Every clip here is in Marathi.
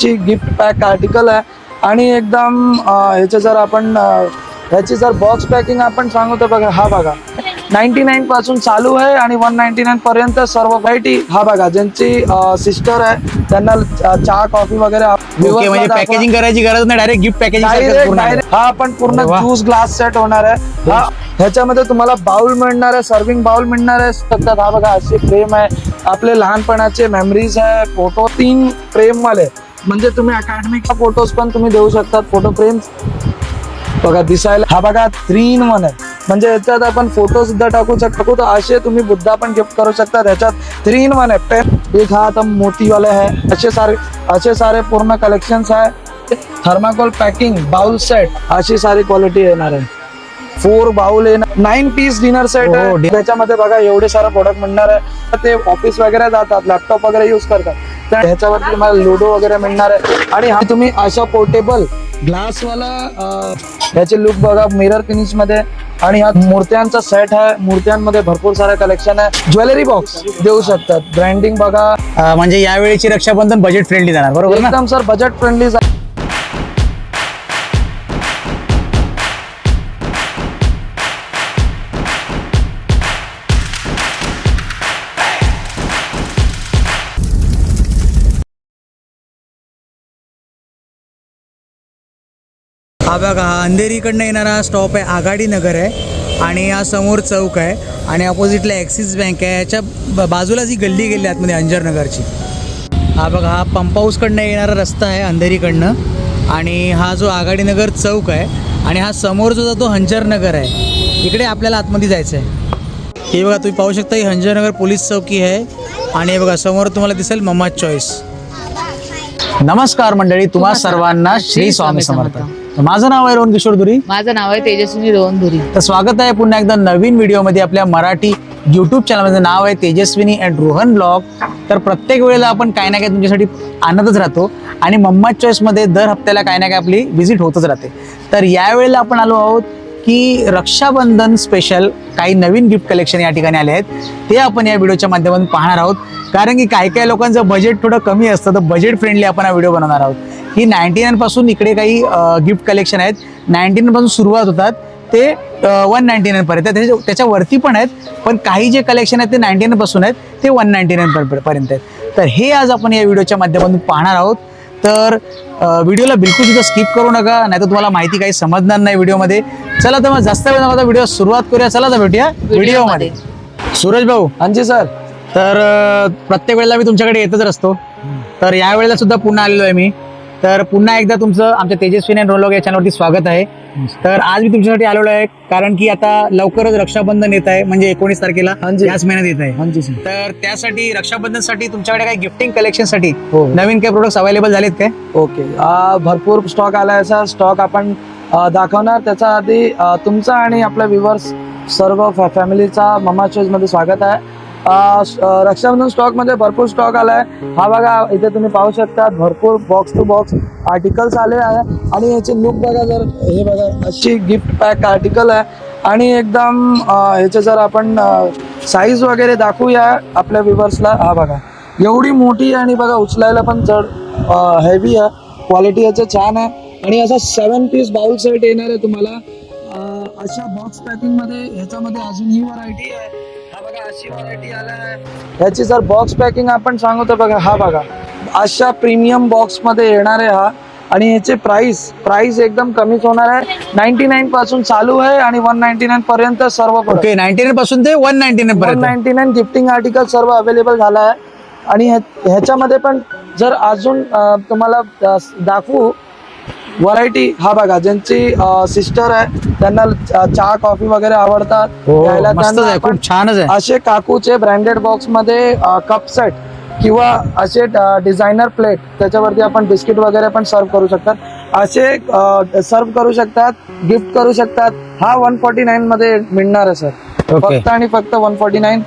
ची गिफ्ट पॅक आर्टिकल आहे. आणि एकदम ह्याचे जर आपण ह्याची जर बॉक्स पॅकिंग आपण सांगू तर बघा हा बघा. नाईन्टी नाईन पासून चालू आहे आणि वन नाईन्टी नाईन पर्यंत सर्व व्हरायटी हा बघा ज्यांची सिस्टर आहे त्यांना चहा कॉफी वगैरे म्हणजे पॅकेजिंग करायची गरज नाही डायरेक्ट गिफ्ट पॅकेजिंग डायरेक्ट हा आपण पूर्ण. ज्यूस ग्लास सेट होणार आहे. हा ह्याच्यामध्ये तुम्हाला बाउल मिळणार आहे सर्विंग बाउल मिळणार आहे. सतत हा बघा असे फ्रेम आहे. आपले लहानपणाचे मेमरीज आहे फोटो तीन फ्रेम वाले. म्हणजे तुम्ही अकॅडमिक फोटोज पण तुम्ही देऊ शकतात फोटो फ्रेम्स बघा दिसायला हा बघा थ्री इन वन आहे. म्हणजे याच्यात आपण फोटो सुद्धा टाकू शकतो तर असे तुम्ही बुद्धा पण गिफ्ट करू शकता. त्याच्यात थ्री इन वन आहे. पेन एक हा आता मोतीवाले आहे. असे सारे असे सारे पूर्ण कलेक्शन्स आहे. थर्माकोल पॅकिंग बाउल सेट अशी सारी क्वालिटी येणार आहे. फोर बाउल येणार नाईन पीस डिनर सेट हो, आहे. di- त्याच्यामध्ये बघा एवढे सारे प्रोडक्ट मिळणार आहे. ते ऑफिस वगैरे जातात लॅपटॉप वगैरे युज करतात. तर ह्याच्यावरती तुम्हाला लुडो वगैरे मिळणार आहे. आणि हा तुम्ही अशा पोर्टेबल ग्लासवाला ह्याचे लुक बघा मिरर फिनिशमध्ये. आणि हा मूर्त्यांचा सेट आहे. मूर्त्यांमध्ये भरपूर सारे कलेक्शन आहे. ज्वेलरी बॉक्स देऊ शकतात. ब्रँडिंग बघा. म्हणजे यावेळीची रक्षाबंधन बजेट फ्रेंडली जाणार बरोबर एकदम सर बजेट फ्रेंडली हा बघा हा अंधेरीकडनं येणारा स्टॉप आहे आघाडी नगर आहे. आणि हा समोर चौक आहे. आणि ऑपोजिटला ॲक्सिस बँक आहे. याच्या ब- बाजूला जी गल्ली गेली आतमध्ये अंजर नगरची. हा बघा हा पंप हाऊसकडनं येणारा रस्ता आहे अंधेरीकडनं. आणि हा जो आघाडी नगर चौक आहे आणि हा समोर जो जातो हंजर नगर आहे. इकडे आपल्याला आतमध्ये जायचं आहे. हे बघा तुम्ही पाहू शकता ही हंजर नगर पोलीस चौकी आहे. आणि हे बघा समोर तुम्हाला दिसेल मम्मा चॉईस नमस्कार मंडळी तुम्हा सर्वांना श्री स्वामी समर्थ. माझं नाव आहे रोहन किशोर दुरी. माझं नाव आहे तेजस्विनी रोहन धुरी तर स्वागत आहे पुन्हा एकदा नवीन व्हिडिओमध्ये आपल्या मराठी यूट्यूब चॅनलमध्ये नाव आहे तेजस्विनी अँड रोहन ब्लॉग तर प्रत्येक वेळेला आपण काय ना काय तुमच्यासाठी आणतच राहतो. आणि मम्मा चॉईसमध्ये दर हप्त्याला काय ना काय आपली व्हिजिट होतच राहते. तर यावेळेला आपण आलो आहोत की रक्षाबंधन स्पेशल काही नवीन गिफ्ट कलेक्शन या ठिकाणी आले आहेत. ते आपण या व्हिडिओच्या माध्यमातून पाहणार आहोत. कारण की काही काही लोकांचं बजेट थोडं कमी असतं तर बजेट फ्रेंडली आपण हा व्हिडिओ बनवणार आहोत. ही नाईन्टी नाईन पासून इकडे काही गिफ्ट कलेक्शन आहेत. नाईन्टी नाईन पासून सुरुवात होतात. ते वन नाईन्टी नाईन पर्यंत. त्याच्या त्याच्यावरती पण आहेत. पण काही जे कलेक्शन आहेत ते नाईन्टी नाईन पासून आहेत. ते वन नाईन्टी नाईन पर्यंत आहेत. तर हे आज आपण या व्हिडिओच्या माध्यमातून पाहणार आहोत. तर व्हिडिओला बिलकुल सुद्धा स्किप करू नका. नाही तर तुम्हाला माहिती काही समजणार नाही व्हिडिओमध्ये. चला तर मग जास्त वेळ नका व्हिडिओ सुरुवात करूया. चला तर भेटूया व्हिडिओमध्ये. सूरज भाऊ. हांजी सर. तर प्रत्येक वेळेला मी तुमच्याकडे येतच असतो. तर या वेळेला सुद्धा पुन्हा आलेलो आहे मी. तर पुन्हा एकदा तुमचं आमच्या तेजस्विनी आणि रोलोग या चॅनलवरती स्वागत आहे. तर आज मी तुमच्यासाठी आलेलो आहे कारण की आता लवकरच रक्षाबंधन येत आहे म्हणजे एकोणीस तारखेला. याच महिन्यात येत आहे. तर त्यासाठी रक्षाबंधनसाठी तुमच्याकडे काही गिफ्टिंग कलेक्शनसाठी हो. नवीन काही प्रोडक्ट्स अवेलेबल झालेत काय? ओके. भरपूर स्टॉक आला सर स्टॉक आपण दाखवणार. त्याच्या आधी तुमचा आणि आपल्या व्ह्युअर्स सर्व फॅमिलीचा ममा मध्ये स्वागत आहे. रक्षाबंधन स्टॉकमध्ये भरपूर स्टॉक आला आहे हा बघा इथे तुम्ही पाहू शकता भरपूर बॉक्स टू बॉक्स आर्टिकल्स आले आहे. आणि याचे लुक बघा जर हे बघा अशी गिफ्ट पॅक आर्टिकल आहे. आणि एकदम ह्याचे जर आपण साईज वगैरे दाखवूया आपल्या व्हिवर्सला हा बघा एवढी मोठी आहे आणि बघा उचलायला पण जड हेवी आहे. क्वालिटी याचं छान आहे. आणि असा सेवन पीस बाउल सेट येणार आहे तुम्हाला. अशा बॉक्स पॅकिंगमध्ये ह्याच्यामध्ये अजून ही व्हरायटी आहे. हा ह्याची जर बॉक्स पॅकिंग आपण सांगू तर बघा हा बघा. अशा प्रीमियम बॉक्समध्ये येणार आहे हा. आणि याचे प्राइस प्राइस एकदम कमीच होणार आहे. नाईन्टी नाईन पासून चालू आहे आणि वन नाईन्टी नाईन पर्यंत सर्व. ओके नाईन्टी नाईन पासून ते वन नाईन्टी नाईन वन पर्यंत. नाईन्टी नाईन गिफ्टिंग आर्टिकल सर्व अवेलेबल झाला आहे. आणि ह्या- ह्याच्यामध्ये पण जर अजून अं, तुम्हाला अं, दाखवू व्हरायटी हा बघा ज्यांची सिस्टर आहे त्यांना चहा कॉफी वगैरे आवडतात हो घ्यायला त्यांना खूप छानच आहे. असे काकूचे ब्रँडेड बॉक्समध्ये कप सेट किंवा असे डिझायनर प्लेट त्याच्यावरती आपण बिस्किट वगैरे पण सर्व करू शकतात. असे सर्व करू शकतात गिफ्ट करू शकतात. हा वन फॉर्टी नाईन मध्ये मिळणार आहे सर फक्त आणि फक्त वन फॉर्टी नाईन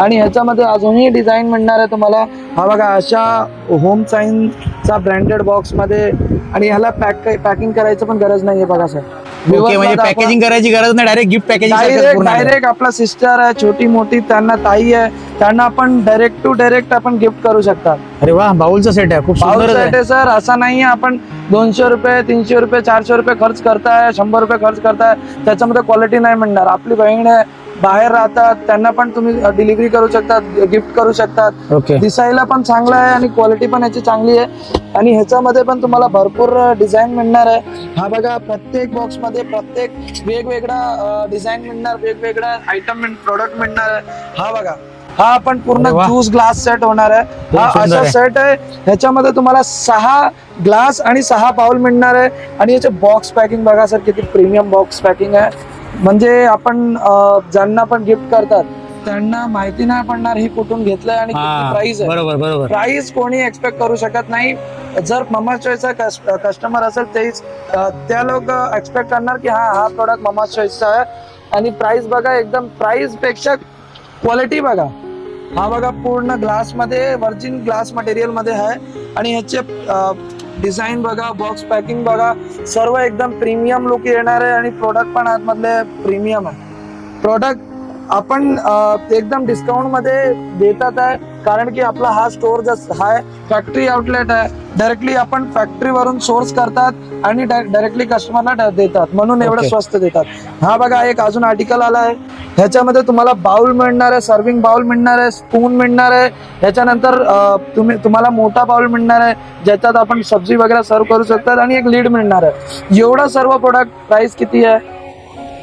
आणि ह्याच्यामध्ये अजूनही डिझाईन मिळणार आहे तुम्हाला. हा बघा अशा होम साईनचा ब्रँडेड बॉक्समध्ये आणि ह्याला पॅक पॅकिंग करायचं पण गरज नाहीये बघा सर. ओके म्हणजे पॅकेजिंग करायची गरज नाही direct gift direct packaging direct आपला सिस्टर आहे छोटी मोठी त्यांना ताई आहे त्यांना आपण डायरेक्ट टू डायरेक्ट आपण गिफ्ट करू शकतात अरे वा बाउलचा सेट आहे खूप सुंदर आहे. सर असा नाही आपण दोनशे रुपये तीनशे रुपये चारशे रुपये खर्च करताय शंभर रुपये खर्च करताय त्याच्यामध्ये क्वालिटी नाही मिळणार आपली बहीण आहे बाहेर राहतात त्यांना पण तुम्ही डिलिव्हरी करू शकतात गिफ्ट करू शकतात. ओके दिसायला पण चांगला आहे आणि क्वालिटी पण याची चांगली आहे. आणि ह्याच्यामध्ये पण तुम्हाला भरपूर डिझाईन मिळणार आहे. हा बघा प्रत्येक बॉक्समध्ये प्रत्येक वेगवेगळा डिझाईन मिळणार वेगवेगळा आयटम प्रोडक्ट मिळणार आहे. हा बघा हा आपण पूर्ण. ज्यूस ग्लास सेट होणार आहे. हा असा. सेट आहे. ह्याच्यामध्ये तुम्हाला सहा ग्लास आणि सहा बाउल मिळणार आहे. आणि याचे बॉक्स पॅकिंग बघा सर किती प्रीमियम बॉक्स पॅकिंग आहे. म्हणजे आपण ज्यांना पण गिफ्ट करतात त्यांना माहिती नाही पडणार हे कुठून घेतलंय आणि प्राइस आहे. बरोबर बरोबर. प्राइस कोणी एक्सपेक्ट करू शकत नाही. जर ममा चॉईसचा कस्टमर असेल तेच त्या लोक एक्सपेक्ट करणार की हा हा प्रोडक्ट ममा चॉईसचा आहे. आणि प्राइस बघा एकदम प्राइसपेक्षा क्वालिटी बघा. हा बघा पूर्ण ग्लासमध्ये व्हर्जिन ग्लास मटेरियलमध्ये आहे. आणि ह्याचे डिझाईन बघा बॉक्स पॅकिंग बघा सर्व एकदम प्रीमियम लुक येणार आहे आणि प्रोडक्ट पण आतमधले प्रीमियम आहे. प्रोडक्ट आपण एकदम डिस्काउंटमध्ये देतात आहे. कारण की आपला हा स्टोर जस हा फॅक्टरी आउटलेट आहे डायरेक्टली आपण फॅक्टरी वरून सोर्स करतात आणि डायरेक्टली कस्टमरला देतात. म्हणून एवढं. स्वस्त देतात. हा बघा एक अजून आर्टिकल आला आहे. ह्याच्यामध्ये तुम्हाला बाउल मिळणार आहे सर्विंग बाउल मिळणार आहे स्पून मिळणार आहे. ह्याच्यानंतर तुम्ही तुम्हाला मोठा बाउल मिळणार आहे ज्याच्यात आपण सब्जी वगैरे सर्व करू शकतात आणि एक लीड मिळणार आहे. एवढा सर्व प्रोडक्ट प्राइस किती आहे?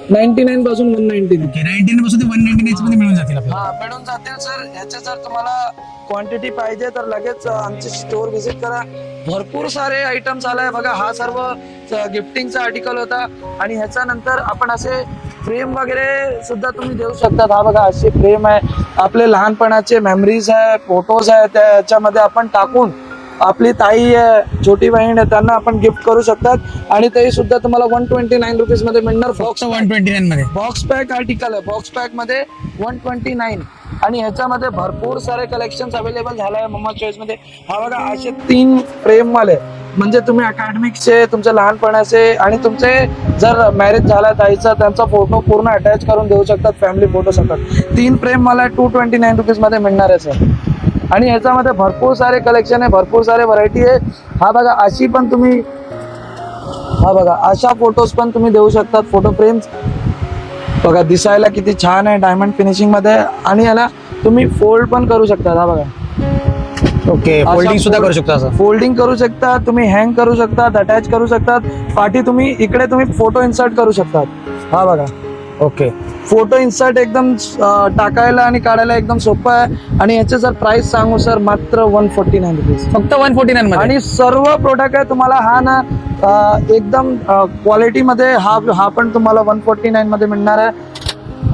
नाईन्टी नाईन पासून वन नाईन्टी ओके नाईन्टीन पासून ते वन नाईन्टी मध्ये मिळून जातील आपल्याला. हा मिळून जातील सर. ह्याचे जर तुम्हाला क्वांटिटी पाहिजे तर लगेच आमचे स्टोर व्हिजिट करा. भरपूर सारे आयटम्स आलाय. बघा हा सर्व गिफ्टिंगचा आर्टिकल होता. आणि ह्याच्यानंतर आपण असे फ्रेम वगैरे सुद्धा तुम्ही देऊ शकतात. हा बघा असे फ्रेम आहे. आपले लहानपणाचे मेमरीज आहे फोटोज आहे त्या ह्याच्यामध्ये आपण टाकून आपली ताई आहे छोटी बहीण आहे त्यांना आपण गिफ्ट करू शकतात. आणि ते सुद्धा तुम्हाला वन ट्वेंटी नाईन रुपीजमध्ये मिळणार बॉक्स वन ट्वेंटी नाईन मध्ये. बॉक्स पॅक आर्टिकल आहे. बॉक्स पॅकमध्ये वन ट्वेंटी नाईन आणि ह्याच्यामध्ये भरपूर सारे कलेक्शन अवेलेबल झाले आहे मम्मा चॉईसमध्ये. हा बघा असे तीन फ्रेम वाले. म्हणजे तुम्ही अकॅडमिक्सचे तुमच्या लहानपणाचे आणि तुमचे जर मॅरेज झाला ताईचा त्यांचा फोटो पूर्ण अटॅच करून देऊ शकतात फॅमिली फोटो सकट तीन फ्रेम मला टू ट्वेंटी नाईन रुपीजमध्ये मिळणार आहे सर आणि ह्याच्यामध्ये भरपूर सारे कलेक्शन आहे भरपूर सारे व्हरायटी आहे. हा बघा अशी पण तुम्ही हा बघा अशा फोटोज पण तुम्ही देऊ शकतात फोटो फ्रेम्स बघा दिसायला किती छान आहे डायमंड फिनिशिंगमध्ये. आणि याला तुम्ही फोल्ड पण करू शकता हा बघा. ओके फोल्डिंग सुद्धा करू शकतो फोल्डिंग करू शकता तुम्ही हँग करू शकतात अटॅच करू शकतात. पाठी तुम्ही इकडे तुम्ही फोटो इन्सर्ट करू शकतात. हा बघा. ओके. फोटो इन्सर्ट एकदम टाकायला आणि काढायला एकदम सोपं आहे. आणि याचे जर प्राइस सांगू सर मात्र वन फोर्टी नाईन रुपीज फक्त वन फोर्टी नाईन मध्ये? आणि सर्व प्रोडक्ट आहे तुम्हाला हा ना एकदम क्वालिटी मध्ये हा हा पण तुम्हाला वन फोर्टी नाईन मध्ये मिळणार आहे.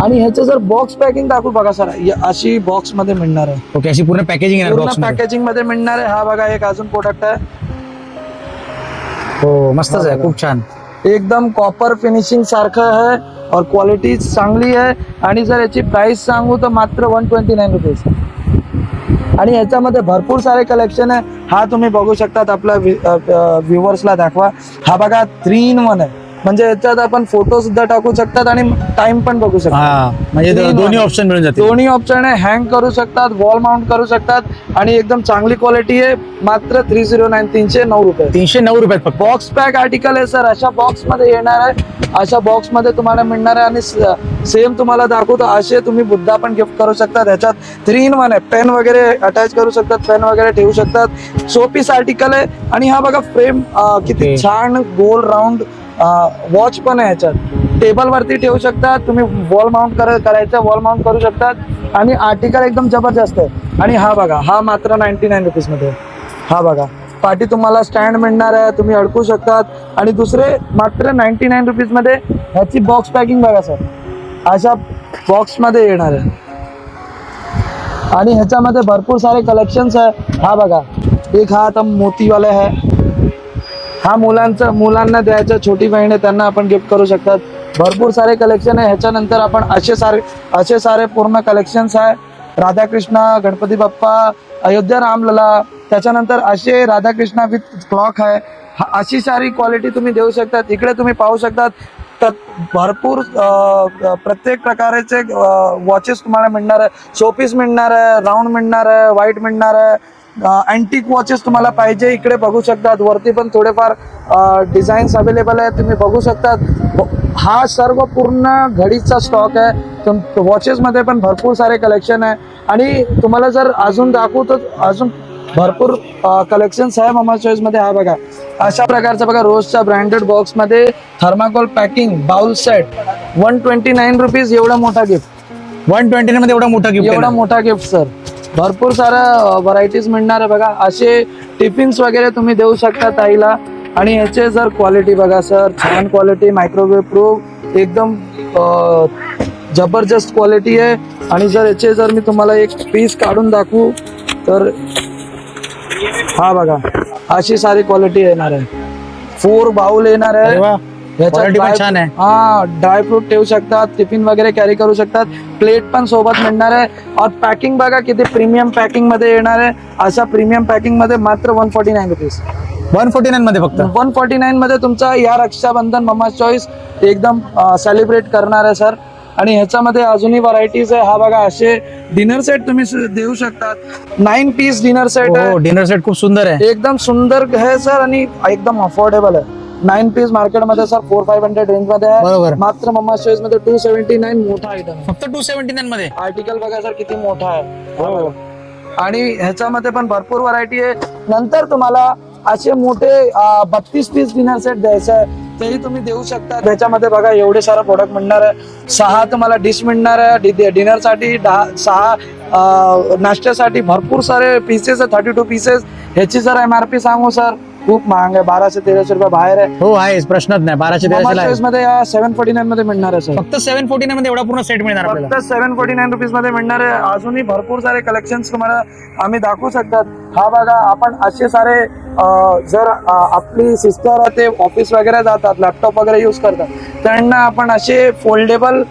आणि ह्याचं जर बॉक्स पॅकिंग दाखवू बघा सर अशी बॉक्समध्ये मिळणार आहे. ओके अशी पूर्ण पॅकेजिंग पूर्ण पॅकेजिंगमध्ये? मिळणार आहे. हा बघा एक अजून प्रोडक्ट आहे. हो मस्तच आहे. खूप छान. एकदम कॉपर फिनिशिंग सारखं आहे और क्वालिटी चांगली आहे. आणि जर याची प्राइस सांगू तर मात्र वन ट्वेंटी नाईन रुपीज आणि याच्यामध्ये भरपूर सारे कलेक्शन आहे. हा तुम्ही बघू शकतात आपल्या व्ह्युअर्सला दाखवा. हा बघा थ्री इन वन आहे. म्हणजे याच्यात आपण फोटो सुद्धा टाकू शकतात आणि टाइम पण बघू शकतात. हा म्हणजे दोन्ही. ऑप्शन मिळून जातील. दोन्ही ऑप्शन आहे हँग करू शकतात वॉल माउंट करू शकतात आणि एकदम चांगली क्वालिटी आहे. मात्र थ्री झिरो नाईन तीनशे नऊ रुपये. तीनशे नऊ रुपयात फक्त. बॉक्स पॅक आर्टिकल आहे सर अशा बॉक्समध्ये येणार आहे. अशा बॉक्समध्ये तुम्हाला मिळणार आहे आणि सेम तुम्हाला दाखवतो. असे तुम्ही बुद्धा पण गिफ्ट करू शकता त्याच्यात थ्री इन वन आहे. पेन वगैरे अटॅच करू शकतात पेन वगैरे ठेवू शकतात. शोपीस आर्टिकल आहे. आणि हा बघा फ्रेम किती. छान गोल राऊंड वॉच पण आहे ह्याच्यात टेबलवरती ठेवू शकता तुम्ही वॉल माउंट कर करायचं वॉल माउंट करू शकतात. आणि आर्टिकल एकदम जबरदस्त आहे. आणि हा बघा हा मात्र नाईन्टी नाईन रुपीजमध्ये हा बघा पाठी तुम्हाला स्टँड मिळणार आहे तुम्ही अडकू शकतात. आणि दुसरे मात्र नाईन्टी नाईन रुपीजमध्ये ह्याची बॉक्स पॅकिंग बघा सर अशा बॉक्समध्ये येणार आहे. आणि ह्याच्यामध्ये भरपूर सारे कलेक्शन्स आहे. हा बघा एक हा आता मोतीवाला आहे. हा मुलांचा मुलांना द्यायचा छोटी बहीण आहे त्यांना आपण गिफ्ट करू शकतात. भरपूर सारे कलेक्शन आहे. ह्याच्यानंतर आपण असे सारे असे सारे पूर्ण कलेक्शन्स आहे. राधाकृष्ण गणपती बाप्पा अयोध्या रामलला. त्याच्यानंतर असे राधाकृष्ण विथ क्लॉक आहे. हा- अशी सारी क्वालिटी तुम्ही देऊ शकतात. इकडे तुम्ही पाहू शकतात. तर भरपूर प्रत्येक प्रकारचे वॉचेस तुम्हाला मिळणार आहे. शोपीस मिळणार आहे. राऊंड मिळणार आहे. व्हाईट मिळणार आहे. अँटिक वॉचेस तुम्हाला पाहिजे. इकडे बघू शकतात. वरती पण थोडेफार डिझाईन्स अवेलेबल आहे तुम्ही बघू शकतात. हा सर्व पूर्ण घडीचा स्टॉक आहे. तुम वॉचेसमध्ये पण भरपूर सारे कलेक्शन आहे. आणि तुम्हाला जर अजून दाखवू तर अजून भरपूर कलेक्शन्स आहे मामा चॉईसमध्ये हा बघा. अशा प्रकारचा बघा रोजच्या ब्रँडेड बॉक्समध्ये thermocol packing bowl set one twenty nine rupees एवढा मोठा गिफ्ट वन ट्वेंटी मध्ये एवढा मोठा गिफ्ट एवढा मोठा गिफ्ट सर भरपूर साऱ्या व्हरायटीज मिळणार आहे बघा. असे टिफिन्स वगैरे तुम्ही देऊ शकता ताईला. आणि याचे जर क्वालिटी बघा सर छान क्वालिटी मायक्रोवेव्ह प्रूफ एकदम जबरदस्त क्वालिटी आहे. आणि जर याचे जर मी तुम्हाला एक पीस काढून दाखवू तर हा बघा अशी सारी क्वालिटी येणार आहे. फोर बाउल येणार आहे. Quality पण dry- छान आहे. हा ड्रायफ्रूट ठेवू शकतात टिफिन वगैरे कॅरी करू शकतात. प्लेट पण सोबत मिळणार आहे. और पॅकिंग बघा किती प्रीमियम पॅकिंगमध्ये येणार आहे. अशा प्रीमियम पॅकिंगमध्ये मात्र one forty nine rupees one forty nine मध्ये फक्त? वन फोर्टी नाईन मध्ये तुमचा या रक्षाबंधन मम्मा चॉईस एकदम सेलिब्रेट करणार आहे सर आणि ह्याच्यामध्ये अजूनही व्हरायटीज आहे. हा बघा असे डिनर सेट तुम्ही स- देऊ शकतात. नाईन पीस डिनर सेट आहे. डिनर सेट खूप सुंदर आहे. एकदम सुंदर आहे सर आणि एकदम अफोर्डेबल आहे. नाईन पीस मार्केटमध्ये सर फोर फाईव्ह हंड्रेड रेंजमध्ये आहे. बरोबर. मात्र मम्मा चॉईसमध्ये टू सेव्हन्टी नाईन मोठा आयटम आहे. फक्त टू सेव्हन्टी नाईन मध्ये? आर्टिकल बघा सर किती मोठा आहे. हो आणि ह्याच्यामध्ये पण भरपूर व्हरायटी आहे. नंतर तुम्हाला असे मोठे बत्तीस पीस डिनर सेट द्यायचे आहे. तेही तुम्ही देऊ शकता. त्याच्यामध्ये बघा एवढे सारा प्रोडक्ट मिळणार आहे. सहा तुम्हाला डिश मिळणार आहे. डिनरसाठी दहा सहा अं, नाश्त्यासाठी भरपूर सारे पीसेस आहे. थर्टी टू पीसेस ह्याची जर एम आर पी सांगू सर खूप महाग आहे. बाराशे तेराशे रुपये बाहेर आहे. हो आहेच प्रश्नच नाही. बाराशे तेराशे मध्ये सेव्हन फोर्टी नाईन मध्ये मिळणार आहे सर फक्त सेव्हन फोर्टी नाईन मध्ये एवढा पूर्ण सेट मिळणार आपल्याला. फक्त सेव्हन फोर्टी नाईन रुपीजमध्ये मिळणार आहे. अजूनही भरपूर सारे कलेक्शन तुम्हाला आम्ही दाखवू शकतात. हा बघा आपण असे सारे अं, जर अं, आपली सिस्टर ते ऑफिस वगैरे जातात लॅपटॉप वगैरे युज करतात त्यांना आपण असे फोल्डेबल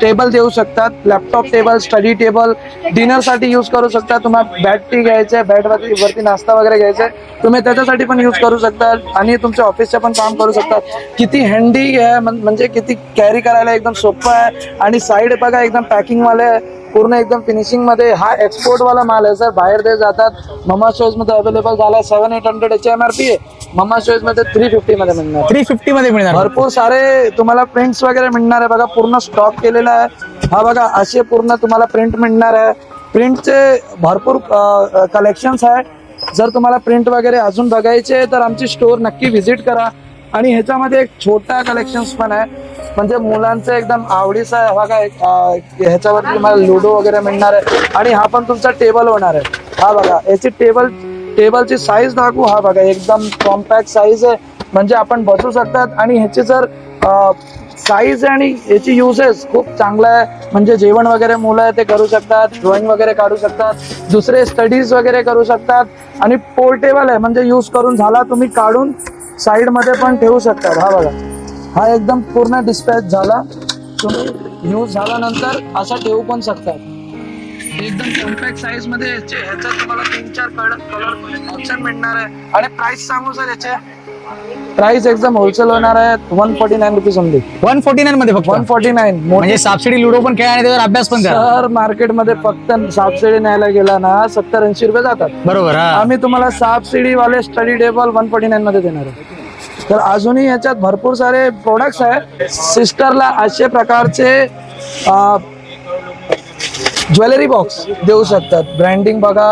टेबल देऊ शकतात लॅपटॉप टेबल स्टडी टेबल डिनरसाठी यूज करू शकता. तुम्हाला बॅट टी घ्यायचे बॅट वरती वरती नाश्ता वगैरे घ्यायचा आहे तुम्ही त्याच्यासाठी पण यूज करू शकता आणि तुमच्या ऑफिसचे पण काम करू शकतात किती हँडी आहे म्हणजे किती कॅरी करायला एकदम सोपं आहे. आणि साईड बघा एकदम पॅकिंगवाले आहे. पूर्ण एकदम फिनिशिंगमध्ये हा एक्सपोर्ट वाला माल आहे. सर बाहेर देश जातात. ममा शोजमध्ये अवेलेबल झाला सेव्हन एट हंड्रेड याची एम आर पी आहे ममा शोजमध्ये थ्री फिफ्टी मध्ये मिळणार. थ्री फिफ्टी मध्ये मिळणार. भरपूर सारे तुम्हाला प्रिंट्स वगैरे मिळणार आहे. बघा पूर्ण स्टॉक केलेला आहे. हा बघा असे पूर्ण तुम्हाला प्रिंट मिळणार आहे. प्रिंटचे भरपूर कलेक्शन्स आहे. जर तुम्हाला प्रिंट वगैरे अजून बघायचे तर आमची स्टोर नक्की व्हिजिट करा. आणि ह्याच्यामध्ये एक छोटा कलेक्शन पण आहे. म्हणजे मुलांचं एकदम आवडीचा आहे काय ह्याच्यावरती तुम्हाला लुडो वगैरे मिळणार आहे. आणि हा पण तुमचा टेबल होणार आहे. हा बघा याची टेबल टेबलची साईज दाखवू. हा बघा एकदम कॉम्पॅक्ट साईज आहे. म्हणजे आपण बसू शकतात. आणि ह्याची जर साईज आहे आणि याची युसेस खूप चांगला आहे. म्हणजे जेवण वगैरे मुलं आहे ते करू शकतात ड्रॉइंग वगैरे काढू शकतात दुसरे स्टडीज वगैरे करू शकतात. आणि पोर्टेबल आहे. म्हणजे यूज करून झाला तुम्ही काढून साइडमध्ये पण ठेवू शकतात. हा बघा. हा एकदम पूर्ण डिस्पॅच झाला. तुम्ही यूज झाल्यानंतर असा ठेवू पण शकतात. एकदम कॉम्पॅक्ट साईजमध्ये याचे ह्याच्यात तुम्हाला तीन चार कलर ऑप्शन मिळणार आहे. आणि प्राइस सांगू सर याचे प्राइस एकदम होलसेल होणार आहे. One forty nine rupees only one forty nine मध्ये फक्त? वन फोर्टी नाईन म्हणजे सबसिडी लुडो पण खेळा आणि त्याच्यावर अभ्यास पण करा. सर मार्केटमध्ये फक्त सबसिडी न्यायला गेला ना सत्तर ऐंशी रुपये जातात. बरोबर हा. आम्ही तुम्हाला सबसिडी वाले study table one forty nine मध्ये देणार आहे. तर अजूनही याच्यात भरपूर सारे प्रोडक्ट्स आहे सिस्टरला असे प्रकारचे ज्वेलरी बॉक्स देऊ शकतात. ब्रँडिंग बघा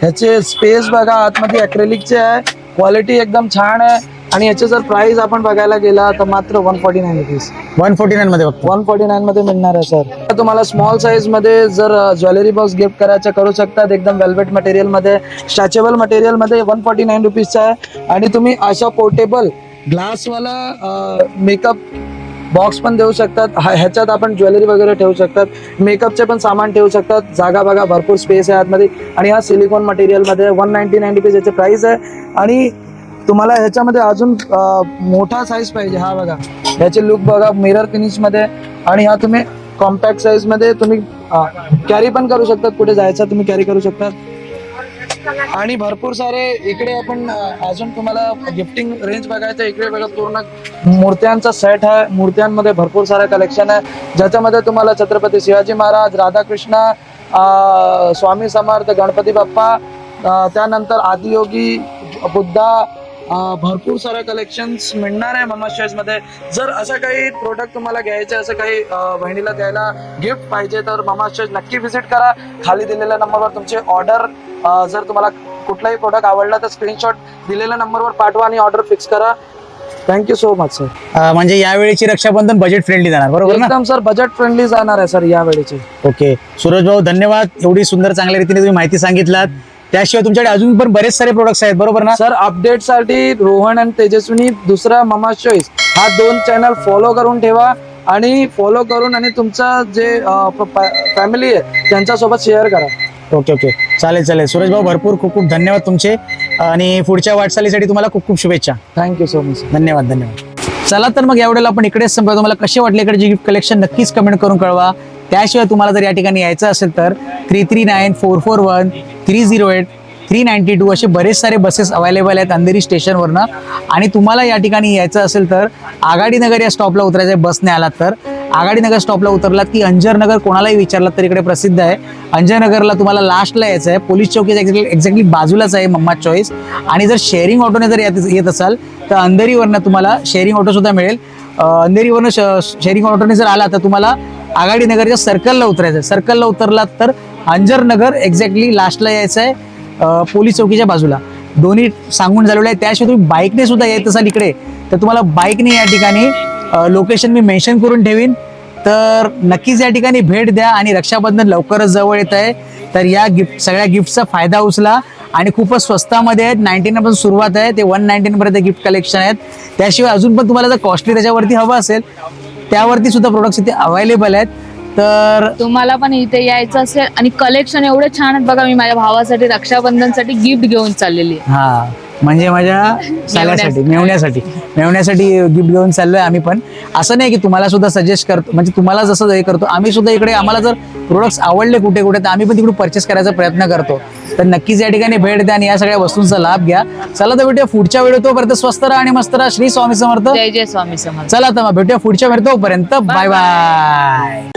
ह्याचे स्पेस बघा आतमध्ये अक्रेलिकचे आहे. क्वालिटी एकदम छान आहे. आणि याचे जर प्राइस आपण बघायला गेला तर मात्र one forty nine rupees one forty nine मध्ये फक्त. वन फोर्टी नाईन मध्ये मिळणार आहे सर तुम्हाला स्मॉल साईजमध्ये जर ज्वेलरी बॉक्स गिफ्ट करायचं करू शकतात. एकदम वेल्वेट मटेरियलमध्ये स्ट्रॅचेबल मटेरियलमध्ये वन फोर्टी नाईन रुपीजचा आहे. आणि तुम्ही अशा पोर्टेबल ग्लासवाला मेकअप बॉक्स पण देऊ शकतात. हा- ह्याच्यात आपण ज्वेलरी वगैरे ठेवू शकतात. मेकअपचे पण सामान ठेवू शकतात. जागा बघा भरपूर स्पेस आहे आतमध्ये. आणि हा सिलिकॉन मटेरियलमध्ये वन नाईन्टी नाईन रुपीज याचे प्राइस आहे. आणि तुम्हाला ह्याच्यामध्ये अजून मोठा साईज पाहिजे. हा बघा. ह्याचे लुक बघा मिरर फिनिशमध्ये. आणि हा तुम्ही कॉम्पॅक्ट साईजमध्ये तुम्ही कॅरी पण करू शकतात कुठे जायचं तुम्ही कॅरी करू शकतात आणि भरपूर सारे इकडे आपण अजून तुम्हाला गिफ्टिंग रेंज बघायचं इकडे बघा पूर्ण मूर्त्यांचा सेट आहे. मूर्त्यांमध्ये भरपूर सारं कलेक्शन आहे. ज्याच्यामध्ये तुम्हाला छत्रपती शिवाजी महाराज राधाकृष्ण स्वामी समर्थ गणपती बाप्पा त्यानंतर आदियोगी बुद्धा भरपूर सारे कलेक्शन्स मिळणार आहे मामा मध्ये. जर असं काही प्रोडक्ट तुम्हाला घ्यायचे असं काही बहिणीला द्यायला गिफ्ट पाहिजे तर मामा नक्की व्हिजिट करा. खाली दिलेल्या नंबरवर तुमची ऑर्डर जर तुम्हाला कुठलाही प्रोडक्ट आवडला तर स्क्रीनशॉट दिलेल्या नंबरवर पाठवा आणि ऑर्डर फिक्स करा. Thank you so much sir म्हणजे यावेळीची रक्षाबंधन बजेट फ्रेंडली जाणार बरोबर एकदम सर बजेट फ्रेंडली जाणार आहे सर या वेळेची ओके सूरज भाऊ धन्यवाद. एवढी सुंदर चांगल्या रीतीने तुम्ही माहिती सांगितलात. त्याशिवाय तुमच्याकडे अजून पण बरेच सारे प्रोडक्ट्स आहेत बरोबर ना? सर अपडेटसाठी रोहन आणि तेजस्विनी दुसरा ममा चॉईस हा दोन चॅनल फॉलो करून ठेवा आणि फॉलो करून आणि तुमचा जे फॅमिली आहे त्यांच्यासोबत शेअर करा. Okay okay. चालेल चालेल. सूरज भाऊ भरपूर खूप खूप धन्यवाद तुमचे. आणि पुढच्या वाटचालीसाठी तुम्हाला खूप खूप शुभेच्छा. थँक्यू सो मच धन्यवाद धन्यवाद. चला तर मग यावेळेला आपण इकडेच संपूया तुम्हाला कसे वाटले इकडे गिफ्ट कलेक्शन नक्कीच कमेंट करून कळवा. त्याशिवाय तुम्हाला जर या ठिकाणी यायचं असेल तर three three nine four four one three zero eight three ninety two असे बरेच सारे बसेस अवेलेबल आहेत अंधेरी स्टेशनवरनं आणि तुम्हाला या ठिकाणी यायचं असेल तर आघाडीनगर या स्टॉपला उतरायचं आहे बसने आलात तर. आघाडीनगर स्टॉपला उतरलात की अंजरनगर कोणालाही विचारलात तर इकडे प्रसिद्ध आहे. अंजरनगरला तुम्हाला लास्टला यायचं आहे. पोलीस चौकीच्या एक्झॅक्टली एक्झॅक्टली बाजूलाच आहे मम्मा चॉईस आणि जर शेअरिंग ऑटोने जर येत येत असाल तर अंधेरीवरनं तुम्हाला शेअरिंग ऑटोसुद्धा मिळेल. अं, अंधेरीवरनं शेअरिंग ऑटोने जर आला तर तुम्हाला आघाडी नगरच्या सर्कलला उतरायचं आहे. सर्कलला उतरलात तर अंजर नगर एक्झॅक्टली लास्टला यायचं आहे पोलीस चौकीच्या बाजूला. दोन्ही सांगून झालेलं आहे. त्याशिवाय तुम्ही बाईकने सुद्धा येत असाल इकडे तर तुम्हाला बाईकने या ठिकाणी लोकेशन मी मेन्शन करून ठेवीन. तर नक्कीच या ठिकाणी भेट द्या आणि रक्षाबंधन लवकरच जवळ येत आहे. तर या गिफ्ट सगळ्या गिफ्टचा फायदा उचला आणि खूपच स्वस्तामध्ये आहेत. नाईन्टी सुरुवात आहे. ते वन नाईन्टीनपर्यंत गिफ्ट कलेक्शन आहेत. त्याशिवाय अजून पण तुम्हाला जर कॉस्टली त्याच्यावरती हवं असेल त्यावरती सुद्धा प्रोडक्ट्स इथे अवेलेबल आहेत. तर तुम्हाला पण इथे यायचं असेल आणि कलेक्शन एवढे छान आहेत बघा मी माझ्या भावासाठी रक्षाबंधनसाठी गिफ्ट घेऊन चाललेली आहे. हा. म्हणजे माझ्या साल्यासाठी मेवण्यासाठी. मेवण्यासाठी गिफ्ट घेऊन चाललोय आम्ही पण. असं नाही की तुम्हाला सुद्धा सजेस्ट करतो म्हणजे तुम्हाला जसं हे करतो आम्ही सुद्धा इकडे आम्हाला जर प्रोडक्ट्स आवडले कुठे कुठे तर आम्ही पण तिकडून परचेस करायचा प्रयत्न करतो. तर नक्कीच या ठिकाणी भेट द्या आणि या सगळ्या वस्तूंचा लाभ घ्या. चला तर भेटूया पुढच्या वेळी तोपर्यंत स्वस्त राहा आणि मस्त राहा. श्री स्वामी समर्थ. जय जय स्वामी समर्थ. चला तर मग भेटूया पुढच्या वेळी तोपर्यंत. Bye bye